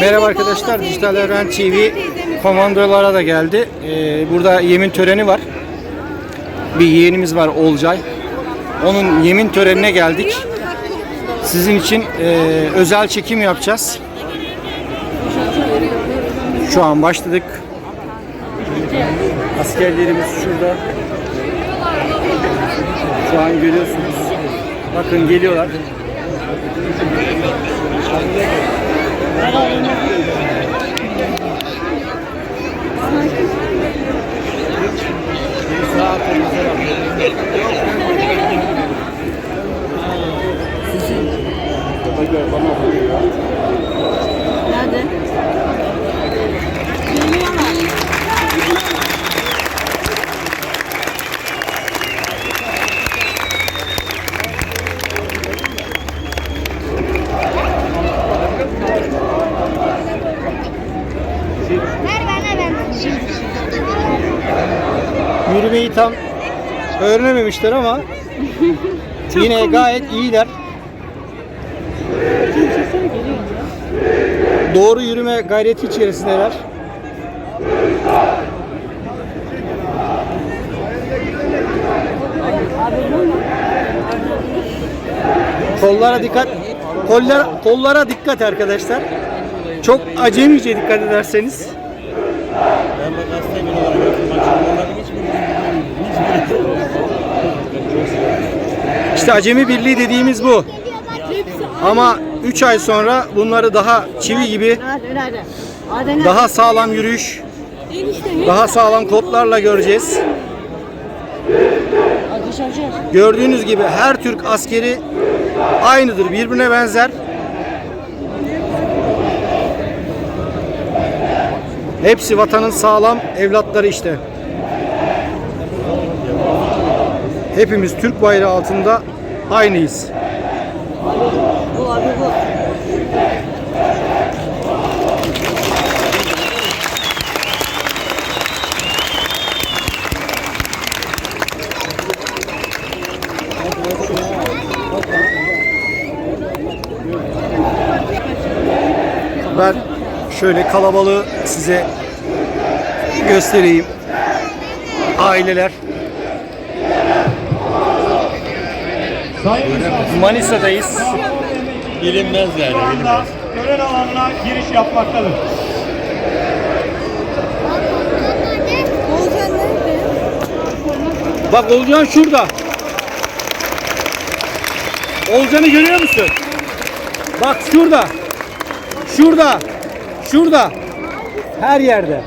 Merhaba arkadaşlar, Dijital Evren TV komandolara da geldi. Ee, burada yemin töreni var. Bir yeğenimiz var Olcay. Onun yemin törenine geldik. Sizin için e, özel çekim yapacağız. Şu an başladık. Askerlerimiz şurada. Şu an görüyorsunuz. Bakın geliyorlar. Nerede? Tam öğrenememişler ama yine gayet iyiler. Doğru yürüme gayreti içerisindeler. Kollara dikkat. Kollar, kollara dikkat arkadaşlar. Çok acemice dikkat ederseniz. İşte acemi birliği dediğimiz bu. Ama 3 ay sonra bunları daha çivi gibi daha sağlam yürüyüş, daha sağlam kodlarla göreceğiz. Gördüğünüz gibi her Türk askeri aynıdır, birbirine benzer. Hepsi vatanın sağlam evlatları işte. Hepimiz Türk bayrağı altında aynıyız. Bu abi bu. Ben şöyle kalabalığı size göstereyim. Aileler. Manisa'dayız. Bilinmez yani. Anda tören alanına giriş yapmaktadır. Bak Olcan şurada. Olcan'ı görüyor musun? Bak şurada. Şurada. Şurada. Her yerde.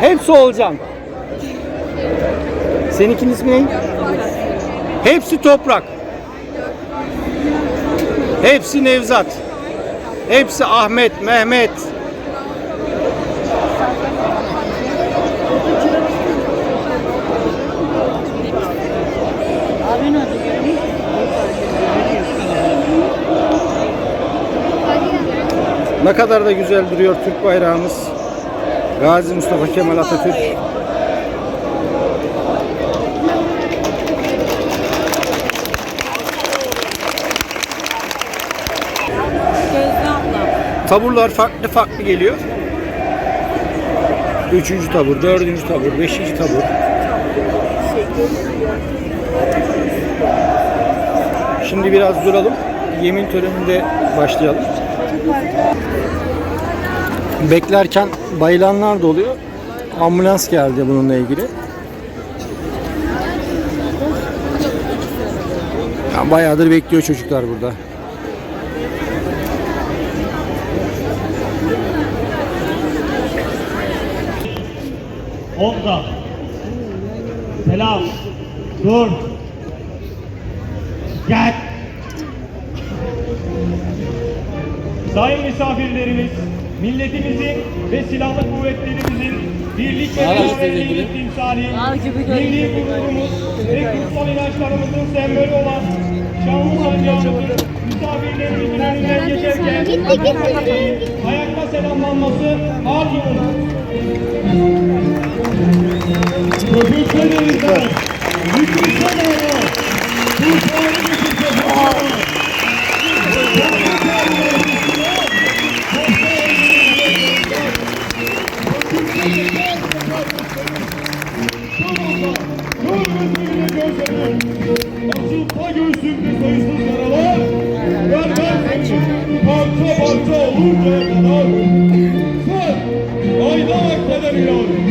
Hepsi Olcan. Seninkinin ismi ne? Hepsi toprak. Hepsi Nevzat. Hepsi Ahmet, Mehmet. Ne kadar da güzel duruyor Türk bayrağımız. Gazi Mustafa Kemal Atatürk. Gözde abla. Taburlar farklı farklı geliyor. Üçüncü tabur, dördüncü tabur, beşinci tabur. Şimdi biraz duralım. Yemin töreninde başlayalım. Beklerken bayılanlar da oluyor. Ambulans geldi bununla ilgili. Ya bayağıdır bekliyor çocuklar burada. Omza. Selam. Dur. Gel. Sayın misafirlerimiz, milletimizin ve silahlı kuvvetlerimizin birlik ve beraberliğinin timsali, milli gururumuz ve kutsal inançlarımızın sembolü olan Şahı sancağımızın misafirlerimizin önünden geçerken gitti, gitti. ayakta selamlanması malumdur. Profesörlerimizden, yüklükten ayda, kurtarı düşüncesi Thank you. Tutma göğsümde sayısız yaralar. Vermez parça parça oluncaya kadar. Sen ayda akdeden ilan.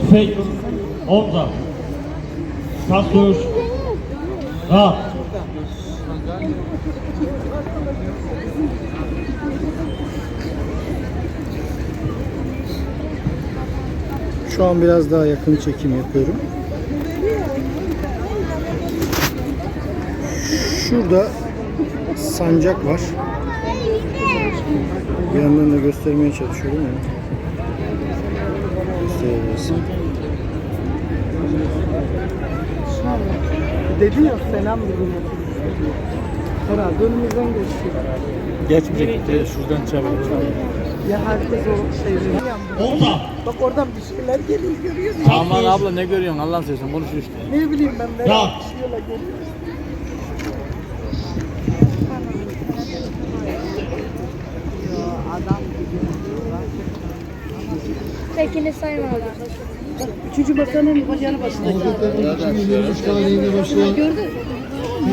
Tüfek, omza. Dövüş. Rahat. Şu an biraz daha yakın çekim yapıyorum. Şurada sancak var. Bir yandan da göstermeye çalışıyorum ya. Gösterebilirsin. Dedi ya selam dedim. Herhalde önümüzden geçti. Geçmeyecek şuradan çabuk. Ya herkes o şeyleri Omza. Bak oradan bir şeyler geliyor görüyor musun? Aman abla ne görüyorsun Allah'ın seversen konuş işte. Ne bileyim ben merak Rahat. düşüyorlar geliyor. Tekini saymadan. Üçüncü bakanın yanı başında. Adeta 2023 tarihinde başlayan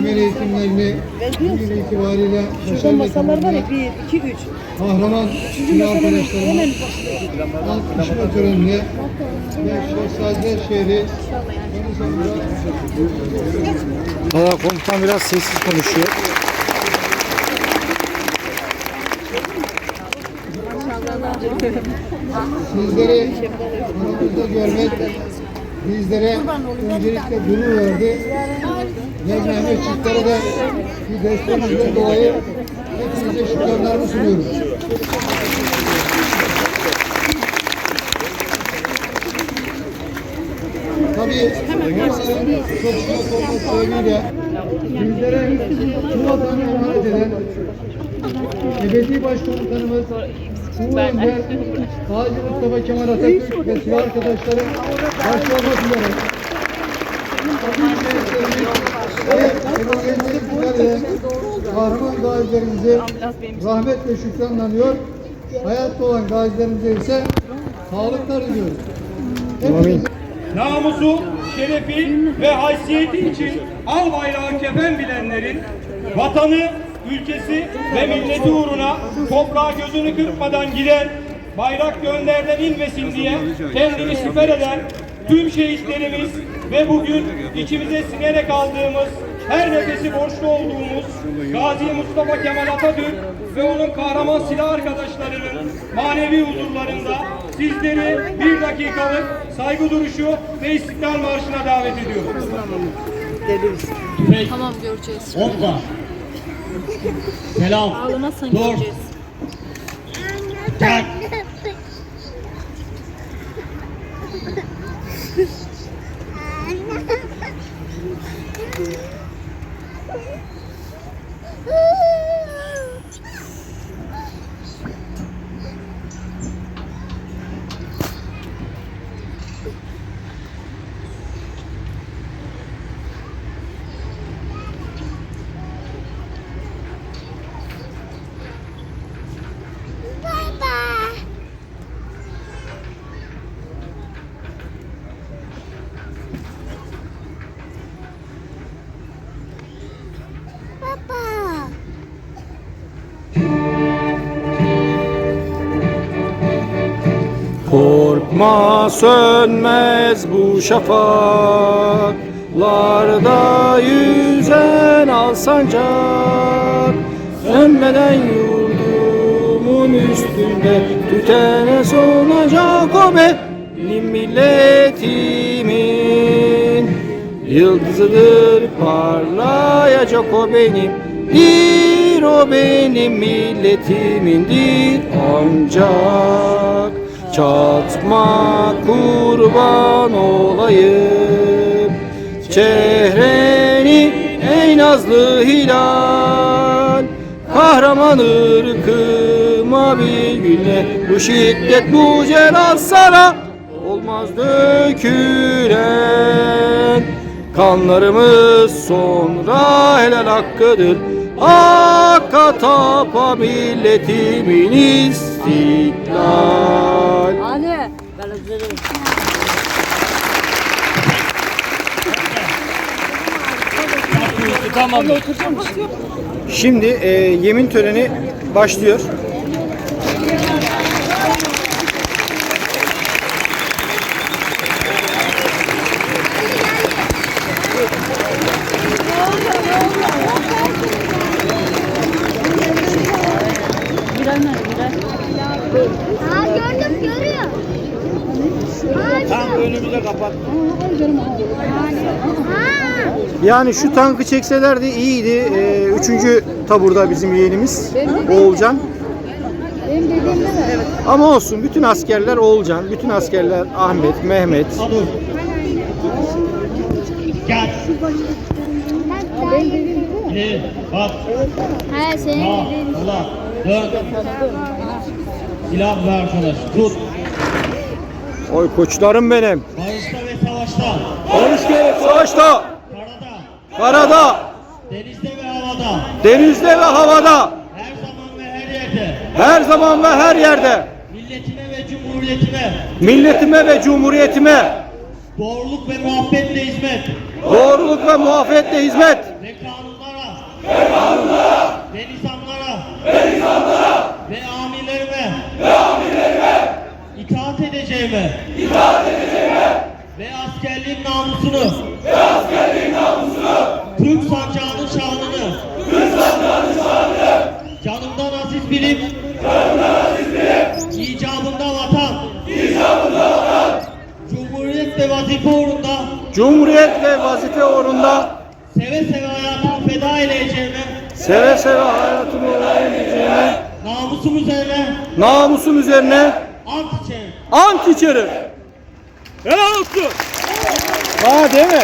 temel eğitimlerini bugün itibariyle Şurada masalar var ya bir, iki, üç. kahraman silah arkadaşlarımız halk düşme törenine ve Şehzadeler şehri Valla komutan biraz sessiz konuşuyor. sizleri aramızda görmek bizlere öncelikle gurur verdi. Ve Mehmetçiklere de bir desteğinizden dolayı hepinize şükranlarımı sunuyorum. Tabii bunların çok çok olması sebebiyle bizlere bu vatanı emanet eden ebedi başkomutanımız Ulu Önder Gazi Mustafa Kemal Atatürk ve silah arkadaşları başta olmak üzere ve ve kahraman gazilerimizi rahmetle şükranlanıyor. Hayatta olan gazilerimize ise sağlıklar diliyoruz. Hepinize namusu, şerefi ve haysiyeti için al bayrağı kefen bilenlerin vatanı, ülkesi ve milleti uğruna toprağa gözünü kırpmadan giden, bayrak gönderden inmesin diye kendini siper eden tüm şehitlerimiz ve bugün içimize sinerek aldığımız her nefesi borçlu olduğumuz Gazi Mustafa Kemal Atatürk ve onun kahraman silah arkadaşlarının manevi huzurlarında sizleri bir dakikalık saygı duruşu ve istiklal marşına davet ediyoruz. Tüfek, Tamam göreceğiz. omza. Selam. Ağlamazsan Dur. göreceğiz. Tak. Korkma sönmez bu şafaklarda yüzen al sancak. Sönmeden yurdumun üstünde Tütene sonacak o benim milletimin. Yıldızıdır parlayacak o benim Dir o benim milletimindir ancak Çatma kurban olayım. Çehreni ey nazlı hilal. Kahraman ırkıma bir güne. Bu şiddet bu celal sana Olmaz dökülen. Kanlarımız sonra helal hakkıdır. Hakka tapa milletimin istiklal hazırım. Tamam. Şimdi e, yemin töreni başlıyor. Birer? Birer. Ha gördüm görüyor. Tam önümüze kapat. Yani şu tankı çekselerdi iyiydi. E, üçüncü taburda bizim yeğenimiz Oğulcan. Ama olsun bütün askerler Oğulcan, bütün askerler Ahmet, Mehmet. Gel. Bak. Ha senin dediğin. Sola. Dön. Silah ver arkadaş. Tut. Oy koçlarım benim. Barışta ve savaşta. Barış gerek savaşta, Karada. karada, Denizde ve havada. denizde ve havada, Her zaman ve her yerde. her zaman ve her yerde Milletime ve cumhuriyetime. milletime ve cumhuriyetime Doğruluk ve muhabbetle hizmet. doğruluk ve muafetle hizmet Ve kanunlara. Ve kanunlara. Ve nizamlara. Ve nizamlara. Ve amirlerime. Ve amirlerime. İtaat edeceğime. İtaat edeceğime. Ve askerliğin namusunu. Ve askerliğin namusunu. Türk sancağının şanını. Türk sancağının şanını. Canımdan aziz bilip. Canımdan aziz bilip. İcabında vatan. İcabında vatan. Cumhuriyet ve vazife uğrunda. Cumhuriyet ve vazife uğrunda Seve seve hayatımı feda edeceğime. seve seve hayatımı öğreneceğime Namusum üzerine. namusum üzerine Ant içerim. ant içerim. Helal olsun. Ha değil mi?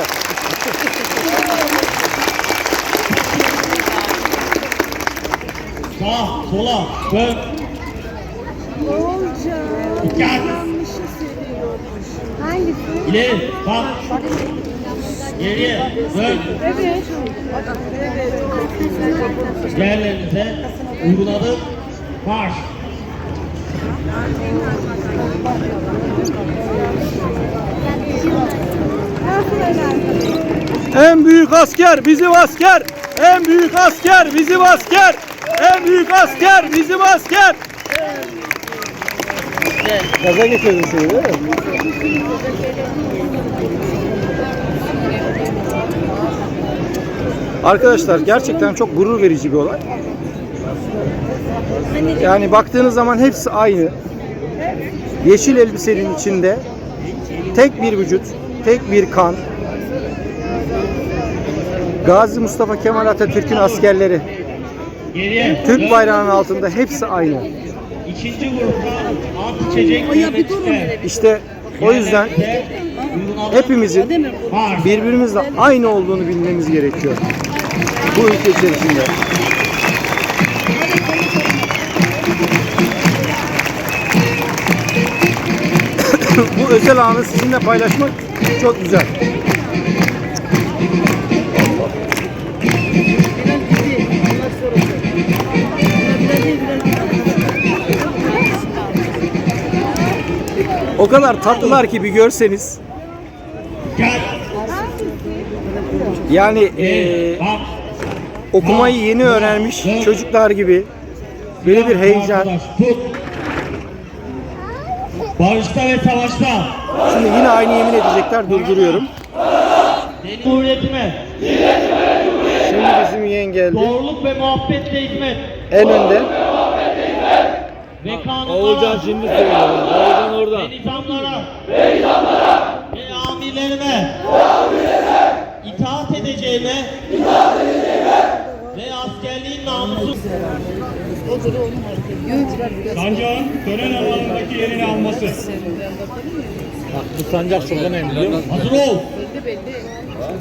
Sağ, sola, dön. Dikkat. Hangisi? İleri, bak. Geriye, dön. Evet. Yerlerinize uyguladım. Marş. En büyük asker bizim asker. En büyük asker bizim asker. En büyük asker bizim asker. Gaza getirdin seni değil mi? Arkadaşlar gerçekten çok gurur verici bir olay. Yani baktığınız zaman hepsi aynı. Yeşil elbisenin içinde tek bir vücut, tek bir kan. Gazi Mustafa Kemal Atatürk'ün askerleri Türk bayrağının altında hepsi aynı. İkinci grupta. İşte o yüzden hepimizin birbirimizle aynı olduğunu bilmemiz gerekiyor. Bu ülke içerisinde. Bu özel anı sizinle paylaşmak çok güzel. O kadar tatlılar ki bir görseniz. Yani bak. okumayı yeni öğrenmiş çocuklar gibi böyle bir heyecan. Barışta ve savaşta. Şimdi yine aynı yemin edecekler durduruyorum. Cumhuriyetime. Şimdi bizim yeğen geldi. Doğruluk ve muhabbetle hizmet. En önde. ve Oğulcan kanunlara şimdi söylüyorum. Oğulcan orada. ve nizamlara ve amirlerime itaat edeceğime ve askerliğin namusu Sancağın tören alanındaki yerini alması. Bak bu sancak çok önemli biliyor musun? hazır ol.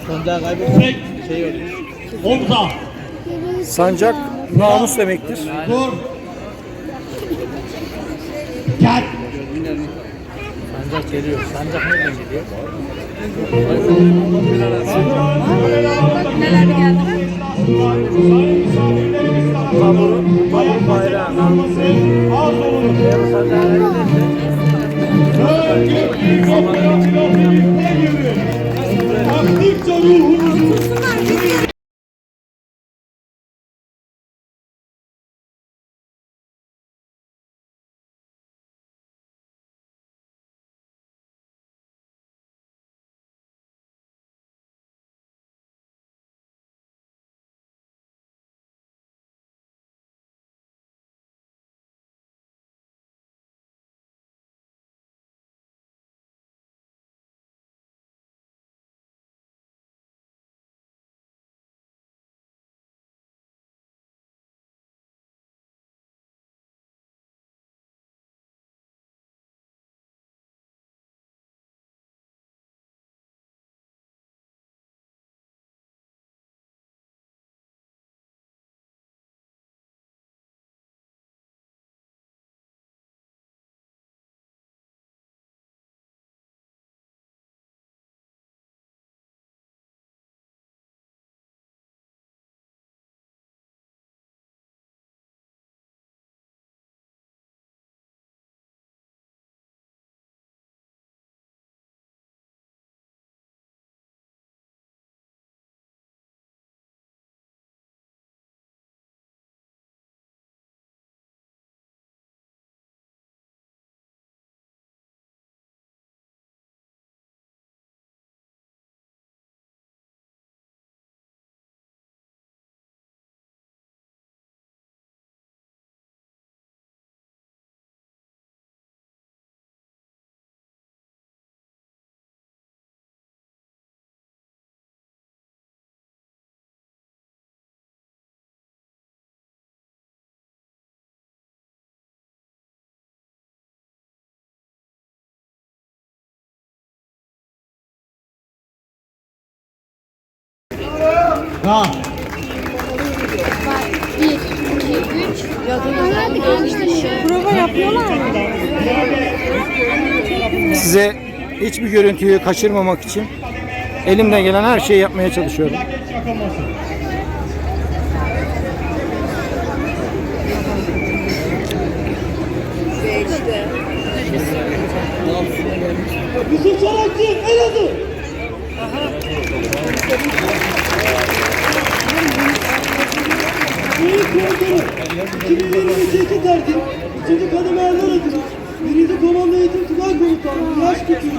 Sancağı kaybetmek şey oluyor. Omza. Sancak namus demektir. Dur. Gel. Sancak geliyor. Sancak nereden geliyor? Neler geldi? Ayakta alması az olunur. Dört Göktürk Operasyonu birlikte yürü. Ha. Bir, iki, üç. Gençler. Prova yapıyorlar mı? Size hiçbir görüntüyü kaçırmamak için elimden gelen her şeyi yapmaya çalışıyorum. Yusuf Çanakçı Elazığ. Büyük komutanı. 2022 tertip. İkinci kademe erler adına. Birinci komando eğitim tugay komutanı. Yaş kütüğü.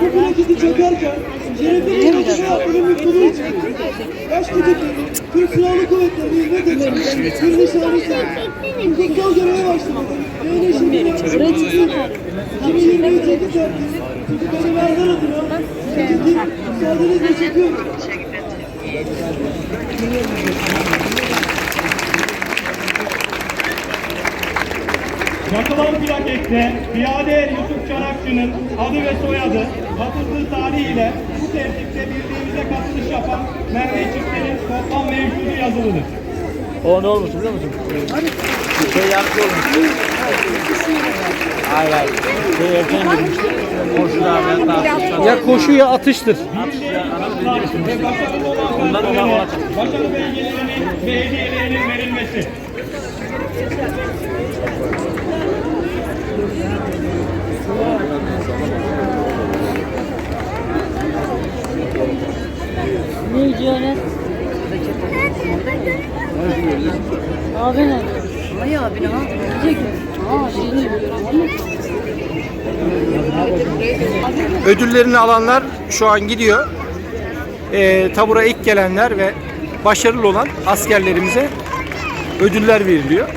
Bu plaketi çakarken şerefli bir kademe yapmanın mutluluğu için. Yaş kütükleri Türk Silahlı Kuvvetleri'ne hizmet eden bir nişanlı sen. Hukuksal göreve başladı. Yayın eşliğinde 2023 tertip. Çocuk kademe erler adına. Müsaadenizle çekiyorum. Yakılan plakette Piyade Yusuf Çanakçı'nın adı ve soyadı katıldığı tarihiyle bu tertipte birliğimize katılış yapan Merve çiftlerin toplam mevcudu yazılıdır. O ne olmuş biliyor musun? Bir şey yaptı olmuş. Hayır. Şey ben daha Ya koşu ya atıştır. Ve başarılı olan Ondan ona öğrencilerine ona başarı belgelerinin ve hediyelerinin verilmesi. Ne diyor ne? Abi ne? Ay abi ne Gidecek mi? Ödüllerini alanlar şu an gidiyor. Ee, tabura ilk gelenler ve başarılı olan askerlerimize ödüller veriliyor.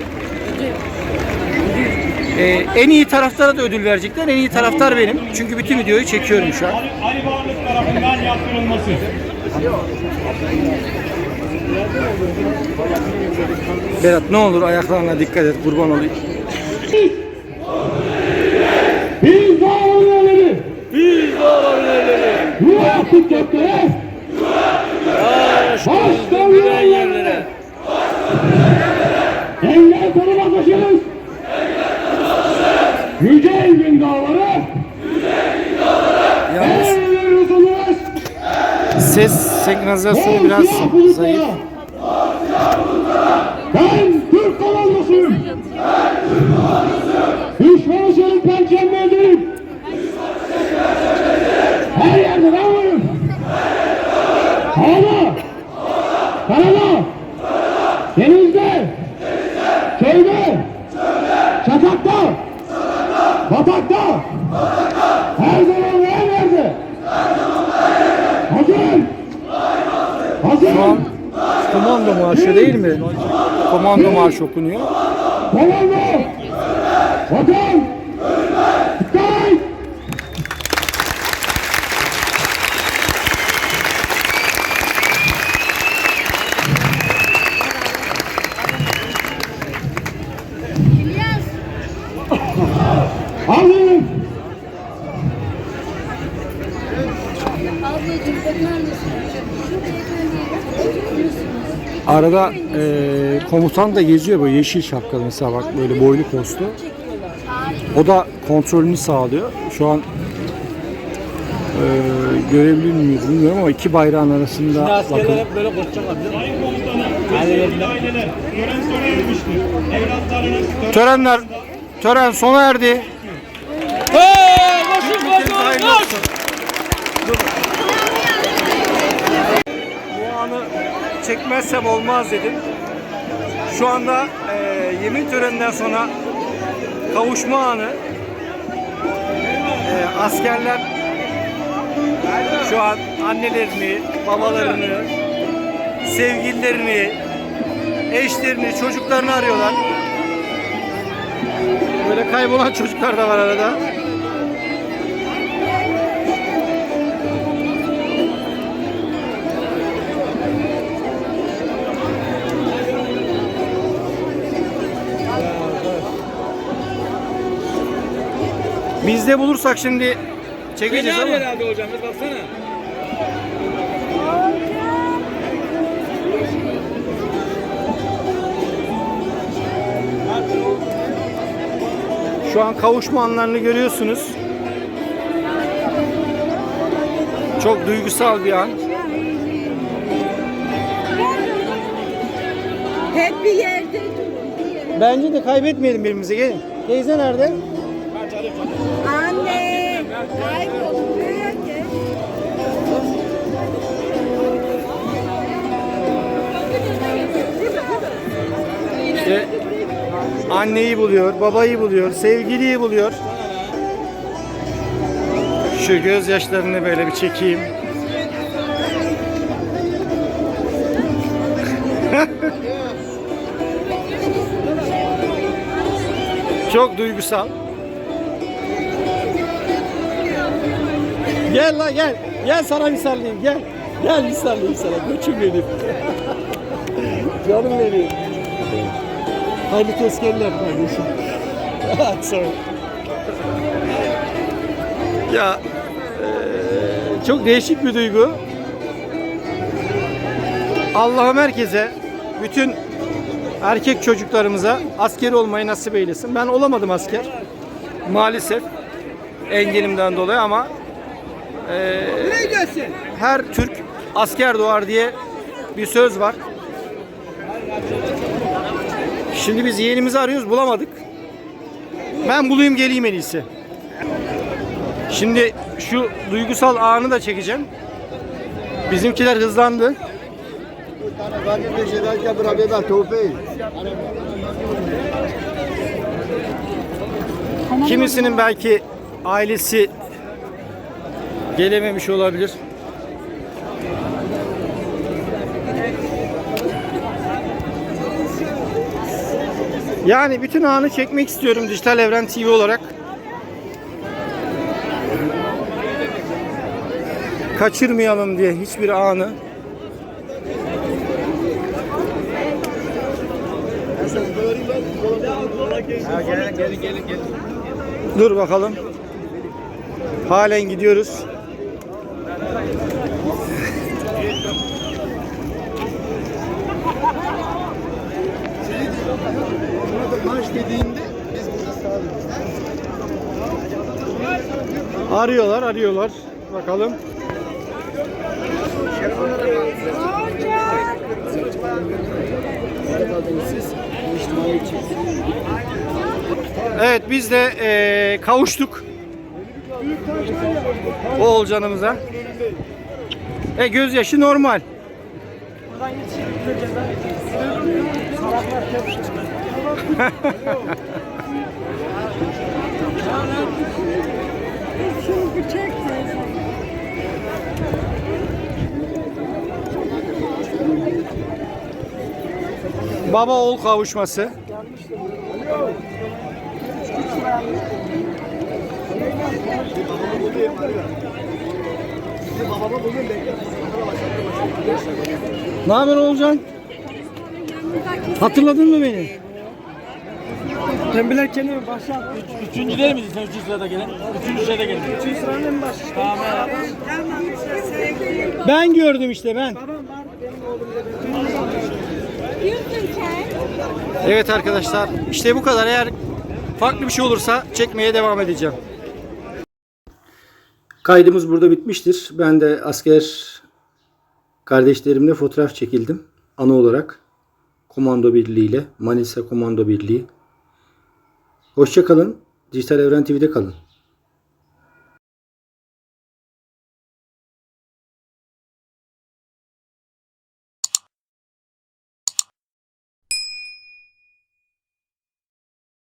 Ee, en iyi taraftara da ödül verecekler. En iyi taraftar benim. Çünkü bütün videoyu çekiyorum şu an. Ali Varlık tarafından yaptırılması. Berat ne olur ayaklarına dikkat et kurban olayım. Yuva yaptık göklere. Baş dağların yerlere. Engel tanımaz başımız. Yüce Engin dağları. Yalnız ses senkronizasyonu biraz zayıf. Ben Türk komandosuyum. Düşman senin pençemlerdeyim. Her yerde ben varım. Havada, karada, denizde, köyde, çatakta, batakta, her zaman ve her yerde. Hazırım. Şu an Hazırım. komando marşı değil mi? Marşı okunuyor. Komando! Vatan! Dikkat! Arada eee, komutan da geziyor böyle yeşil şapkalı mesela bak böyle boylu postlu. O da kontrolünü sağlıyor. Şu an eee görebilir miyiz bilmiyorum ama iki bayrağın arasında bakın. hep böyle koşacaklar. biliyor musun? Sayın Komutanım, sevgili aileler, tören sona ermiştir. Evlatlarınız tören Törenler tören sona erdi. Hey! Koşun koşun Hayırlı koş! olsun. Bu anı çekmezsem olmaz dedim. Şu anda eee, yemin töreninden sonra kavuşma anı. Eee, askerler şu an annelerini, babalarını, sevgililerini, eşlerini, çocuklarını arıyorlar. Böyle kaybolan çocuklar da var arada. Biz de bulursak şimdi çekeceğiz ama. herhalde hocam bir baksana. Şu an kavuşma anlarını görüyorsunuz. Çok duygusal bir an. Hep bir yerde Bence de kaybetmeyelim birbirimizi. Gelin. Teyze nerede? Anneyi buluyor, babayı buluyor, sevgiliyi buluyor. Şu gözyaşlarını böyle bir çekeyim. Çok duygusal. Gel la gel. Gel sana bir sarılayım gel. Gel bir sarılayım sana. Koçum benim. Canım benim. Hayırlı tezkereler kardeşim. Ol. Ya eee, çok değişik bir duygu. Allah'ım herkese bütün erkek çocuklarımıza asker olmayı nasip eylesin. Ben olamadım asker. Maalesef engelimden dolayı ama eee, her Türk asker doğar diye bir söz var. Şimdi biz yeğenimizi arıyoruz bulamadık. Ben bulayım geleyim en iyisi. Şimdi şu duygusal anı da çekeceğim. Bizimkiler hızlandı. Kimisinin belki ailesi gelememiş olabilir. Yani bütün anı çekmek istiyorum Dijital Evren TV olarak. Kaçırmayalım diye hiçbir anı. Dur bakalım. Halen gidiyoruz. Marş dediğinde biz burada sağlıyoruz. Arıyorlar, arıyorlar. Bakalım. Evet biz de eee, kavuştuk. Oğulcanımıza. E gözyaşı normal. Baba oğul kavuşması. Ne haber Oğulcan? Hatırladın mı beni? Tembelek kendimi başa Üçüncü değil miydin sen üçüncü sırada gelen? Üçüncü sırada geldin. Üçüncü sıranın başı. Tamam. Ben gördüm işte ben. Evet arkadaşlar işte bu kadar. Eğer farklı bir şey olursa çekmeye devam edeceğim. Kaydımız burada bitmiştir. Ben de asker kardeşlerimle fotoğraf çekildim. Anı olarak komando birliği ile Manisa Komando Birliği. Hoşça kalın. Dijital Evren TV'de kalın.